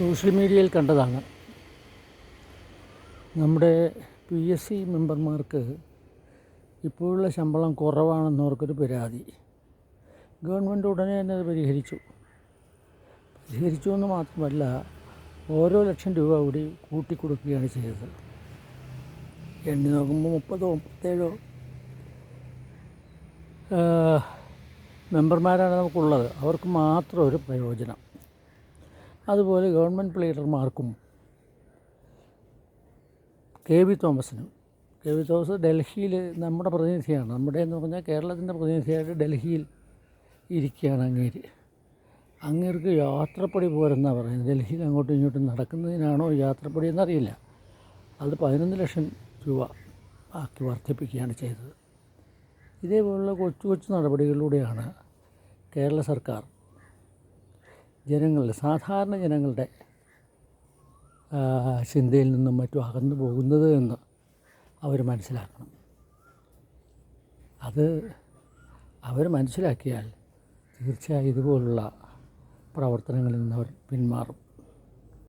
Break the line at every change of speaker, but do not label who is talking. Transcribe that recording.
Social മീഡിയയിൽ കണ്ടതാണ്. നമ്മുടെ പി എസ് സി മെമ്പർമാർക്ക് ഇപ്പോഴുള്ള ശമ്പളം കുറവാണെന്നവർക്കൊരു പരാതി. ഗവൺമെന്റ് ഉടനെ തന്നെ അത് പരിഹരിച്ചു. പരിഹരിച്ചു എന്ന് മാത്രമല്ല ഓരോ ലക്ഷം രൂപ കൂടി കൂട്ടിക്കൊടുക്കുകയാണ് ചെയ്തത്. എണ്ണി നോക്കുമ്പോൾ മുപ്പതോ മുപ്പത്തേഴോ മെമ്പർമാരാണ് നമുക്കുള്ളത്. അവർക്ക് മാത്രം ഒരു പ്രയോജനം. അതുപോലെ ഗവൺമെന്റ് പ്ലേഡർമാർക്കും. കെ വി തോമസിനും. കെ വി തോമസ് ഡൽഹിയിൽ നമ്മുടെ പ്രതിനിധിയാണ്. നമ്മുടെ എന്ന് പറഞ്ഞാൽ കേരളത്തിന്റെ പ്രതിനിധിയായിട്ട് ഡൽഹിയിൽ ഇരിക്കുകയാണ് അങ്ങേര്. അങ്ങേർക്ക് യാത്രപ്പടി പോരെന്നാണ് പറയുന്നത്. ഡൽഹിയിൽ അങ്ങോട്ടും ഇങ്ങോട്ടും നടക്കുന്നതിനാണോ യാത്രപ്പടി എന്നറിയില്ല. അത് പതിനൊന്ന് ലക്ഷം രൂപ ആക്കി വർദ്ധിപ്പിക്കുകയാണ് ചെയ്തത്. ഇതേപോലുള്ള കൊച്ചു കൊച്ചു നടപടികളിലൂടെയാണ് കേരള സർക്കാർ ജനങ്ങളുടെ സാധാരണ ജനങ്ങളുടെ ചിന്തയിൽ നിന്നും മറ്റും അകന്നു പോകുന്നത് എന്ന് അവർ മനസ്സിലാക്കണം. അത് അവർ മനസ്സിലാക്കിയാൽ തീർച്ചയായും ഇതുപോലുള്ള പ്രവർത്തനങ്ങളിൽ നിന്ന് അവർ പിന്മാറും.